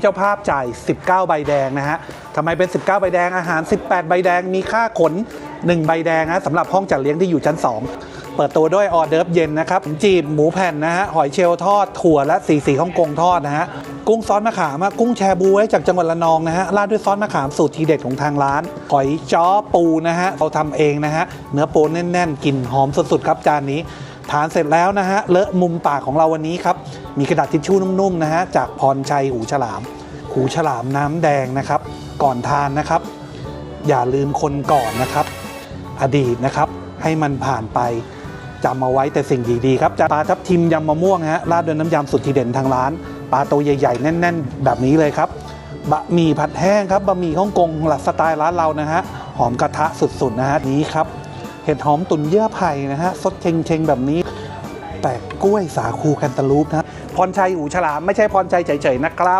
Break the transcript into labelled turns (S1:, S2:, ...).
S1: เจ้าภาพจ่าย 19 ใบแดงนะฮะทำไมเป็น 19 ใบแดงอาหาร 18 ใบแดงมีค่าขน 1 ใบแดงนะสำหรับห้องจัดเลี้ยงที่อยู่ชั้น 2 เปิดตัวด้วยออเดิร์ฟเย็นนะครับจีบหมูแผ่นนะฮะหอยเชลล์ทอดถั่วและสีสีฮ่องกงทอดนะฮะกุ้งซอสมะขามกุ้งแชบูไว้จากจังหวัดระนองนะฮะราดด้วยซอสมะขามสูตรทีเด็ดของทางร้าน หอยจ้อปูนะฮะเราทำเองนะฮะเนื้อปูแน่นๆกลิ่นหอมสุดๆครับจานนี้ ทานเสร็จแล้วนะฮะเลอะมุมปากของเราวันนี้ครับมีกระดาษทิชชู่นุ่มๆนะฮะจากพรชัยหูฉลาม หูฉลามน้ำแดงนะครับ ก่อนทานนะครับ อย่าลืมคนก่อนนะครับ อดีตนะครับให้มันผ่านไปจำเอาไว้แต่สิ่งดีๆครับจะปลาทับทิมยำมะม่วงฮะราดด้วยน้ำยำสุดทีเด่นทางร้านปลาตัวใหญ่ๆ แน่น ๆ แบบนี้เลยครับบะหมี่ผัดแห้งครับบะหมี่ฮ่องกงหลักสไตล์ร้านเรานะฮะหอมกระทะสุดๆนะฮะนี้ครับ เห็ดหอมตุนเยื่อไผ่นะฮะสดเชงๆแบบนี้ แต่กล้วยสาคูแคนตาลูปนะพรชัยอูฉลามไม่ใช่พรชัยเฉยๆนะครับ